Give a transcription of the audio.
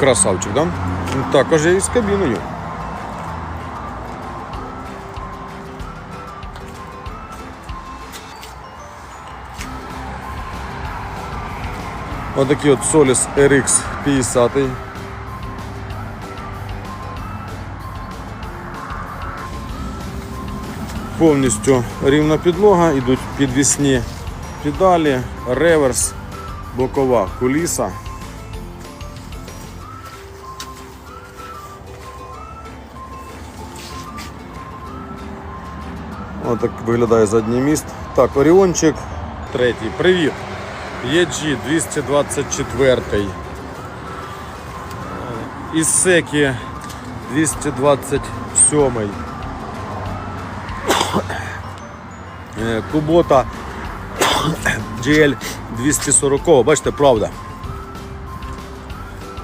Красавчик, да? Також і з кабіною. Отакий от Solis RX 50. Повністю рівна підлога, йдуть підвісні педалі, реверс, бокова куліса. Отак виглядає задній міст. Так, Оріончик третій. Привіт. EG 224. Ісекі 227. Е, Кубота GL 240. Бачите, правда.